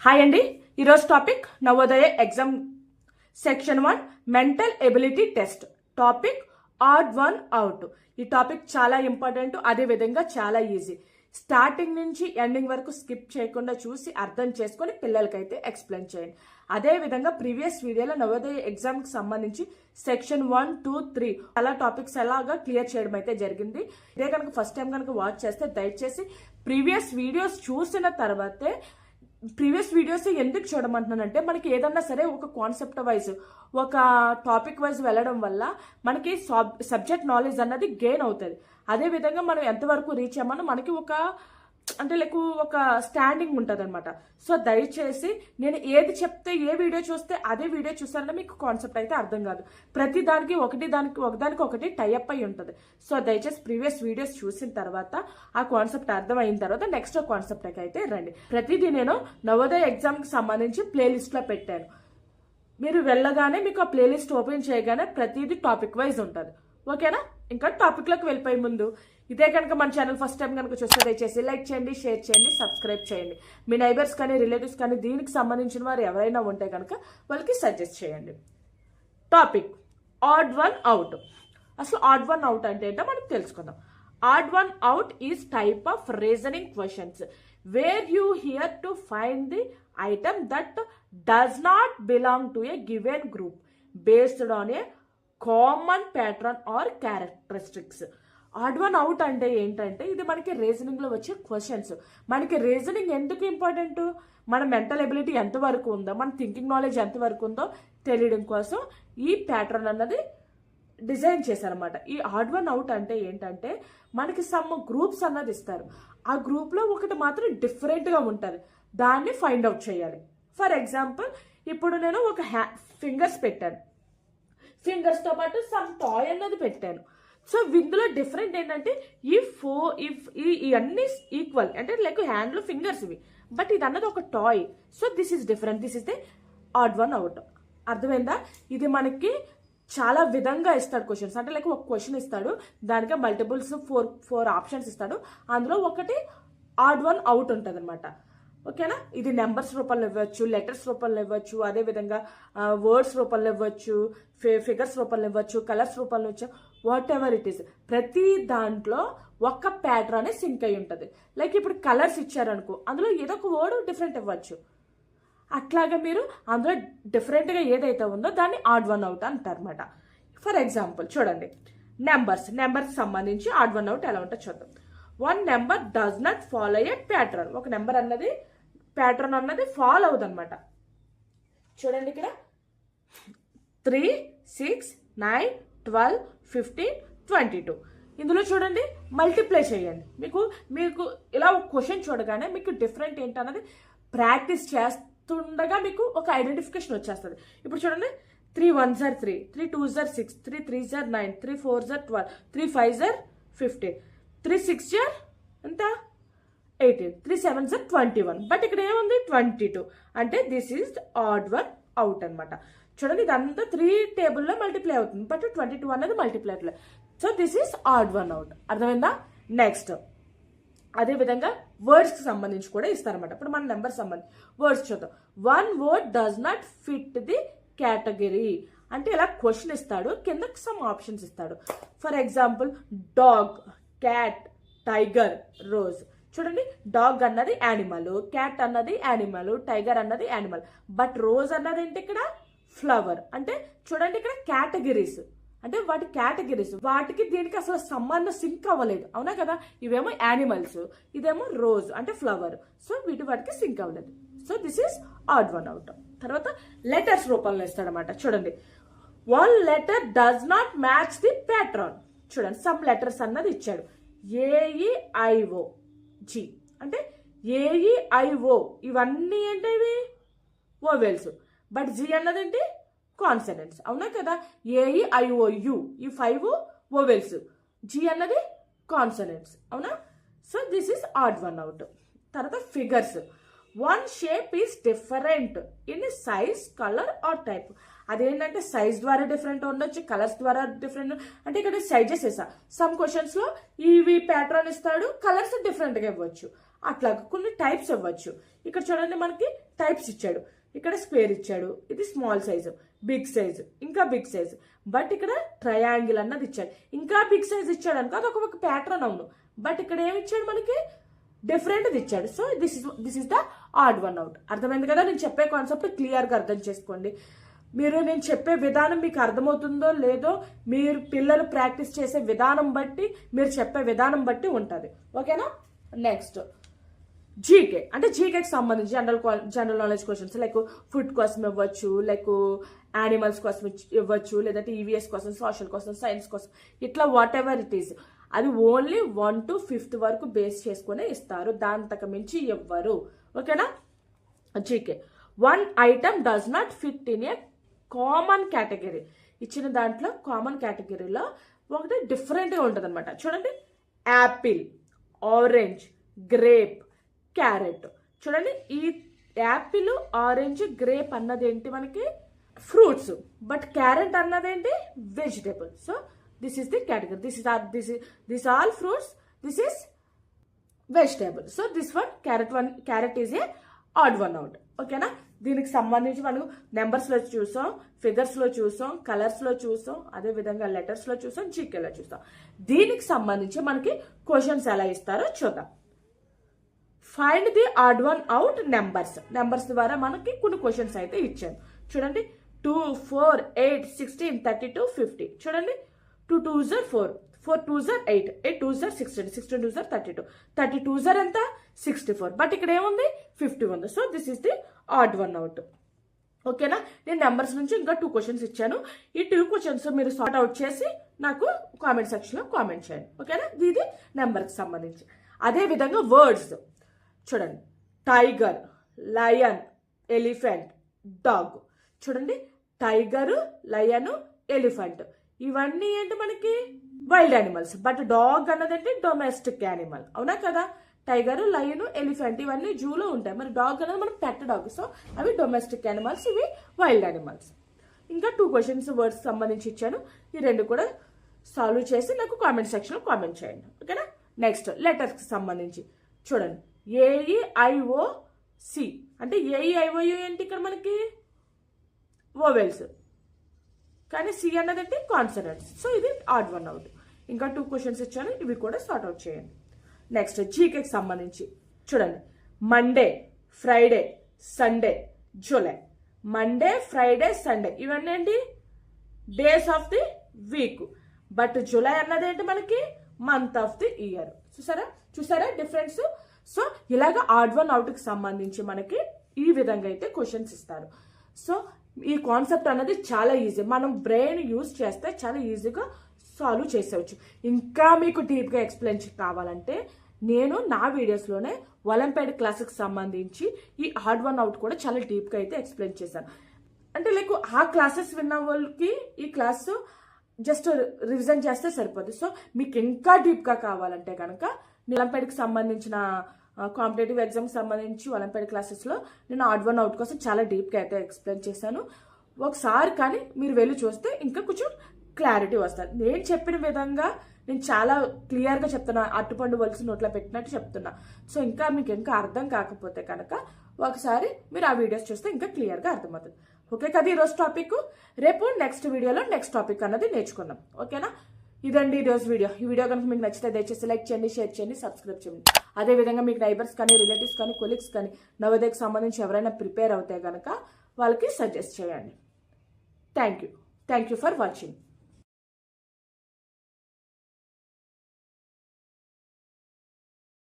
Hi అండి ఈరోజు topic Navodaya exam section one mental ability test topic odd one out ఈ topic చాలా important అదే విధంగా చాలా ఈజీ స్టార్టింగ్ నుంచి ఎండింగ్ వరకు స్కిప్ చేయకుండా చూసి అర్థం చేసుకొని పిల్లలకైతే ఎక్స్ప్లెయిన్ చేయండి. అదే విధంగా ప్రీవియస్ వీడియోలో నవోదయ ఎగ్జామ్కి సంబంధించి సెక్షన్ వన్ టూ త్రీ అలా టాపిక్స్ ఎలాగా క్లియర్ చేయడం అయితే జరిగింది. ఇదే కనుక ఫస్ట్ టైం కనుక వాచ్ చేస్తే దయచేసి ప్రీవియస్ వీడియోస్ చూసిన తర్వాతే ప్రీవియస్ వీడియోస్ ఎందుకు చూడమంటున్నానంటే మనకి ఏదన్నా సరే ఒక కాన్సెప్ట్ వైజ్ ఒక టాపిక్ వైజ్ వెళ్ళడం వల్ల మనకి సబ్జెక్ట్ నాలెడ్జ్ అన్నది గెయిన్ అవుతుంది. అదే విధంగా మనం ఎంతవరకు రీచ్ అయ్యామని మనకి ఒక అంటే లైక్ ఒక స్టాండింగ్ ఉంటుంది అనమాట సో దయచేసి నేను ఏది చెప్తే ఏ వీడియో చూస్తే అదే వీడియో చూసారని మీకు కాన్సెప్ట్ అయితే అర్థం కాదు. ప్రతి దానికి ఒకటి దానికి ఒకదానికి ఒకటి టైఅప్ అయి ఉంటుంది. సో దయచేసి ప్రీవియస్ వీడియోస్ చూసిన తర్వాత ఆ కాన్సెప్ట్ అర్థం అయిన తర్వాత నెక్స్ట్ కాన్సెప్ట్ అయితే రండి. ప్రతిదీ నేను నవోదయ ఎగ్జామ్కి సంబంధించి ప్లేలిస్ట్లో పెట్టాను. మీరు వెళ్ళగానే మీకు ఆ ప్లేలిస్ట్ ఓపెన్ చేయగానే ప్రతిదీ టాపిక్ వైజ్ ఉంటుంది. ఓకేనా? ఇంకా టాపిక్లోకి వెళ్ళిపోయే ముందు ఇదే కనుక మన ఛానల్ ఫస్ట్ టైం కనుక చూస్తే దయచేసి లైక్ చేయండి షేర్ చేయండి సబ్స్క్రైబ్ చేయండి. మీ నైబర్స్ కానీ రిలేటివ్స్ కానీ దీనికి సంబంధించిన వారు ఎవరైనా ఉంటే కనుక వాళ్ళకి సజెస్ట్ చేయండి. టాపిక్ ఆడ్ వన్ అవుట్ అసలు ఆడ్ వన్ అవుట్ అంటే ఏంటో మనం తెలుసుకుందాం. Odd one out is type of reasoning questions where you here to find the item that does not belong to a given group based on a common pattern or characteristics odd one out అంటే ఏంటంటే ఇది మనకి రీజనింగ్లో వచ్చే questions మనకి reasoning ఎందుకు important మన mental ability ఎంతవరకు ఉందో మన థింకింగ్ నాలెడ్జ్ ఎంతవరకు ఉందో తెలియడం కోసం ఈ ప్యాటర్న్ అన్నది డిజైన్ చేశారనమాట ఈ ఆడ్ వన్ అవుట్ అంటే ఏంటంటే మనకి సమ్ గ్రూప్స్ అన్నది ఇస్తారు. ఆ గ్రూప్లో ఒకటి మాత్రం డిఫరెంట్గా ఉంటుంది. దాన్ని ఫైండ్ అవుట్ చేయాలి. ఫర్ ఎగ్జాంపుల్ ఇప్పుడు నేను ఒక హ్యా ఫింగర్స్ పెట్టాను. ఫింగర్స్తో పాటు సమ్ టాయ్ అన్నది పెట్టాను. సో ఇందులో డిఫరెంట్ ఏంటంటే ఈ ఫో ఇఫ్ ఈ ఈక్వల్ అంటే లైక్ హ్యాండ్లో ఫింగర్స్ ఇవి. బట్ ఇది అన్నది ఒక toy so this is different this is the odd one out అర్థమైందా? ఇది మనకి చాలా విధంగా ఇస్తాడు క్వశ్చన్స్ అంటే లైక్ ఒక క్వశ్చన్ ఇస్తాడు. దానికి మల్టిపుల్స్ ఫోర్ ఫోర్ ఆప్షన్స్ ఇస్తాడు. అందులో ఒకటి ఆడ్ వన్ అవుట్ ఉంటుంది అనమాట ఓకేనా? ఇది నెంబర్స్ రూపంలో ఇవ్వచ్చు లెటర్స్ రూపంలో ఇవ్వచ్చు అదేవిధంగా వర్డ్స్ రూపంలో ఇవ్వచ్చు ఫిగర్స్ రూపంలో ఇవ్వచ్చు కలర్స్ రూపంలో ఇవ్వచ్చు వాట్ ఎవర్ ఇట్ ఈస్ ప్రతి దాంట్లో ఒక్క ప్యాటర్న్ అనేది సింక్ అయి ఉంటుంది. లైక్ ఇప్పుడు కలర్స్ ఇచ్చారనుకో అందులో ఏదో ఒక వర్డ్ డిఫరెంట్ ఇవ్వచ్చు. అట్లాగా మీరు అందులో డిఫరెంట్గా ఏదైతే ఉందో దాన్ని ఆడ్ వన్ అవుట్ అంటారనమాట ఫర్ ఎగ్జాంపుల్ చూడండి. నెంబర్స్ నెంబర్స్ సంబంధించి ఆడ్ వన్ అవుట్ ఎలా ఉంటుందో చూద్దాం. One number does not follow a pattern ఒక నెంబర్ అన్నది ప్యాటర్న్ అన్నది ఫాలో అవుతుంది అనమాట చూడండి ఇక్కడ. Three six nine twelve fifteen twenty two ఇందులో చూడండి మల్టిప్లై చేయండి. మీకు మీకు ఇలా ఒక క్వశ్చన్ చూడగానే మీకు డిఫరెంట్ ఏంటన్నది ప్రాక్టీస్ చేస్తుండగా మీకు ఒక ఐడెంటిఫికేషన్ వచ్చేస్తుంది. ఇప్పుడు చూడండి త్రీ వన్ జార్ త్రీ త్రీ టూ జార్ సిక్స్ త్రీ త్రీ జార్ నైన్ త్రీ ఫోర్ జార్ ట్వెల్వ్ త్రీ ఫైవ్ జార్ ఫిఫ్టీన్ త్రీ సిక్స్ జార్ ఎంత? ఎయిటీన్ త్రీ సెవెన్ జార్ ట్వంటీ వన్. బట్ ఇక్కడ ఏముంది? Twenty two. అంటే this is odd one out అనమాట చూడండి ఇదంతా త్రీ టేబుల్లో మల్టిప్లై అవుతుంది. బట్ ట్వంటీ టూ అనేది మల్టిప్లై అవుతుంది so this is odd one out అర్థమైందా? నెక్స్ట్ అదేవిధంగా వర్డ్స్కి సంబంధించి కూడా ఇస్తారనమాట ఇప్పుడు మన నెంబర్ సంబంధించి వర్డ్స్ చూద్దాం. One word does not fit the category అంటే ఇలా క్వశ్చన్ ఇస్తాడు కింద సమ్ ఆప్షన్స్ ఇస్తాడు. For example dog cat tiger rose. చూడండి డాగ్ అన్నది యానిమల్ క్యాట్ అన్నది యానిమల్ టైగర్ అన్నది యానిమల్. బట్ రోజ్ అన్నది ఏంటి ఇక్కడ? ఫ్లవర్. అంటే చూడండి ఇక్కడ కేటగిరీస్. అంటే వాటి కేటగిరీస్. వాటికి దీనికి అసలు సంబంధం సింక్ అవ్వలేదు. అవునా కదా? ఇవేమో యానిమల్స్ ఇదేమో రోజ్ అంటే ఫ్లవర్. సో వీటి వాటికి సింక్ అవ్వలేదు. So this is odd one out. తర్వాత లెటర్స్ రూపంలో ఇస్తాడనమాట చూడండి. One letter does not match the pattern. చూడండి సమ్ లెటర్స్ అన్నది ఇచ్చాడు. ఏఈఐఓ జి అంటే ఏఈఐఓ ఇవన్నీ ఏంటివి ఓవెల్స్. బట్ జి అన్నది ఏంటి కాన్సనెంట్స్ అవునా కదా? A E I O U ఈ ఫైవ్ ఓవెల్స్. జి అన్నది కాన్సనెంట్స్ అవునా? So this is odd one out తర్వాత figures one shape is different in size colour or type అదేంటంటే సైజ్ ద్వారా డిఫరెంట్ ఉండొచ్చు కలర్స్ ద్వారా డిఫరెంట్ అంటే ఇక్కడ సైజెస్ వేసా. సమ్ క్వశ్చన్స్లో ఇవి ప్యాటర్న్ ఇస్తాడు కలర్స్ డిఫరెంట్గా ఇవ్వచ్చు. అట్లా కొన్ని టైప్స్ ఇవ్వచ్చు. ఇక్కడ చూడండి మనకి టైప్స్ ఇచ్చాడు. ఇక్కడ స్క్వేర్ ఇచ్చాడు. ఇది స్మాల్ సైజు బిగ్ సైజు ఇంకా బిగ్ సైజు బట్ ఇక్కడ ట్రయాంగిల్ అన్నది ఇచ్చాడు. ఇంకా బిగ్ సైజ్ ఇచ్చాడు అనుకో అది ఒక ప్యాటర్న్ అవును. బట్ ఇక్కడ ఏమి ఇచ్చాడు మనకి? డిఫరెంట్ ఇచ్చాడు. So this is this is the odd one out అర్థమైంది కదా? నేను చెప్పే కాన్సెప్ట్ క్లియర్గా అర్థం చేసుకోండి. మీరు నేను చెప్పే విధానం మీకు అర్థమవుతుందో లేదో మీరు పిల్లలు ప్రాక్టీస్ చేసే విధానం బట్టి మీరు చెప్పే విధానం బట్టి ఉంటుంది. ఓకేనా నెక్స్ట్ జీకే అంటే జీకేకి సంబంధించి general general knowledge questions like food కోసం ఇవ్వచ్చు లైక్ యానిమల్స్ కోసం ఇవ్వచ్చు లేదంటే ఈవీఎస్ కోసం సోషల్ కోసం సైన్స్ కోసం ఇట్లా వాట్ ఎవర్ ఇట్ ఈస్ అది ఓన్లీ వన్ టు ఫిఫ్త్ వరకు బేస్ చేసుకునే ఇస్తారు. దాంతకు మించి ఇవ్వరు ఓకేనా? GK one item does not fit in a common category ఇచ్చిన దాంట్లో కామన్ కేటగిరీలో ఒకటి డిఫరెంట్గా ఉంటుంది అనమాట చూడండి. యాపిల్ ఆరెంజ్ గ్రేప్ క్యారెట్ చూడండి. ఈ యాపిల్ ఆరెంజ్ గ్రేప్ అన్నది ఏంటి మనకి? ఫ్రూట్స్ బట్ క్యారెట్ అన్నది ఏంటి vegetable so this is the category this is this this all fruits this is vegetable so this one carrot one carrot is a odd one out ఓకేనా దీనికి సంబంధించి మనం నెంబర్స్లో చూసాం ఫిగర్స్లో చూసాం కలర్స్లో చూసాం అదే విధంగా లెటర్స్లో చూసాం జీకేలో చూసాం. దీనికి సంబంధించి మనకి క్వశ్చన్స్ ఎలా ఇస్తారో చూద్దాం. Find the odd one out numbers numbers ద్వారా మనకి కొన్ని క్వశ్చన్స్ అయితే ఇచ్చాను చూడండి. Two four eight sixteen thirty two fifty చూడండి. టూ టూ జర్ ఫోర్ ఫోర్ టూ జర్ ఎయిట్ ఎయిట్ టూ జర్ సిక్స్టీన్ సిక్స్టీన్ టూ జర్ థర్టీ టూ థర్టీ టూ జర్ ఎంత? సిక్స్టీ ఫోర్ బట్ ఇక్కడ ఏముంది? ఫిఫ్టీ ఉంది. So this is the odd one out ఓకేనా నేను నెంబర్స్ నుంచి ఇంకా టూ క్వశ్చన్స్ ఇచ్చాను. ఈ టూ క్వశ్చన్స్ మీరు సార్ట్ అవుట్ చేసి నాకు కామెంట్ సెక్షన్లో కామెంట్ చేయండి. ఓకేనా ఇది నెంబర్కి సంబంధించి. అదే విధంగా వర్డ్స్ చూడండి. టైగర్ లయన్ ఎలిఫెంట్ డాగ్ చూడండి. టైగర్ లయన్ ఎలిఫెంట్ ఇవన్నీ ఏంటి మనకి? వైల్డ్ యానిమల్స్ బట్ డాగ్ అన్నది డొమెస్టిక్ యానిమల్. అవునా కదా? టైగర్ లయన్ ఎలిఫెంట్ ఇవన్నీ జూలో ఉంటాయి. మరి డాగ్ అనేది మనం పెట్ డాగ్ సో అవి డొమెస్టిక్ యానిమల్స్ ఇవి వైల్డ్ యానిమల్స్ ఇంకా టూ క్వశ్చన్స్ వర్డ్స్ సంబంధించి ఇచ్చాను. ఈ రెండు కూడా సాల్వ్ చేసి నాకు కామెంట్ సెక్షన్లో కామెంట్ చేయండి. ఓకేనా నెక్స్ట్ లెటర్స్కి సంబంధించి. చూడండి. ఏఈఐఓ సి అంటే ఏఈఐఓయు ఏంటి ఇక్కడ మనకి? ఓవెల్స్ కానీ సి అన్నది ఏంటి కాన్సనెంట్స్ సో ఇది ఆడ్ వన్ అవుట్ ఇంకా టూ క్వశ్చన్స్ ఇచ్చాను ఇవి కూడా సార్ట్ అవుట్ చేయండి. నెక్స్ట్ జీకేకి సంబంధించి. చూడండి. Monday Friday Sunday July Monday Friday Sunday ఇవన్నీ ఏంటి? Days of the week but July అన్నది ఏంటి మనకి? మంత్ ఆఫ్ ది ఇయర్ చూసారా? చూసారా డిఫరెన్స్ సో ఇలాగ ఆడ్ వన్ అవుట్కి సంబంధించి మనకి ఈ విధంగా అయితే క్వశ్చన్స్ ఇస్తారు. సో ఈ కాన్సెప్ట్ అనేది చాలా ఈజీ మనం బ్రెయిన్ యూజ్ చేస్తే చాలా ఈజీగా సాల్వ్ చేసేవచ్చు. ఇంకా మీకు డీప్గా ఎక్స్ప్లెయిన్ కావాలంటే నేను నా వీడియోస్లోనే ఒలింపియాడ్ క్లాస్కి సంబంధించి ఈ హార్డ్ వన్ అవుట్ కూడా చాలా డీప్గా అయితే ఎక్స్ప్లెయిన్ చేశాను. అంటే లైక్ ఆ క్లాసెస్ విన్న వాళ్ళకి ఈ క్లాస్ జస్ట్ రివిజన్ చేస్తే సరిపోతుంది సో మీకు ఇంకా డీప్గా కావాలంటే కనుక నిలంపేటకి సంబంధించిన కాంపిటేటివ్ ఎగ్జామ్కి సంబంధించి ఒలింపియాడ్ క్లాసెస్లో నేను ఆడ్ వన్ అవుట్ కోసం చాలా డీప్గా అయితే ఎక్స్ప్లెయిన్ చేశాను. ఒకసారి కానీ మీరు వెళ్ళి చూస్తే ఇంకా కొంచెం క్లారిటీ వస్తుంది. నేను చెప్పిన విధంగా నేను చాలా క్లియర్గా చెప్తున్నా అట్టుపండు వలసి నోట్లో పెట్టినట్టు చెప్తున్నా. సో ఇంకా మీకు ఇంకా అర్థం కాకపోతే కనుక ఒకసారి మీరు ఆ వీడియోస్ చూస్తే ఇంకా క్లియర్గా అర్థమవుతుంది. ఓకే కదా ఈరోజు టాపిక్ రేపు నెక్స్ట్ వీడియోలో నెక్స్ట్ టాపిక్ అన్నది నేర్చుకుందాం. ఓకేనా ఇదండి ఈరోజు వీడియో. ఈ వీడియో కనుక మీకు నచ్చితే దయచేసి లైక్ చేయండి షేర్ చేయండి సబ్స్క్రైబ్ చేయండి. అదేవిధంగా మీకు నైబర్స్ కానీ రిలేటివ్స్ కానీ కొలీగ్స్ కానీ నవోదయకు సంబంధించి ఎవరైనా ప్రిపేర్ అవుతాయి కనుక వాళ్ళకి సజెస్ట్ చేయండి. Thank you. Thank you for watching.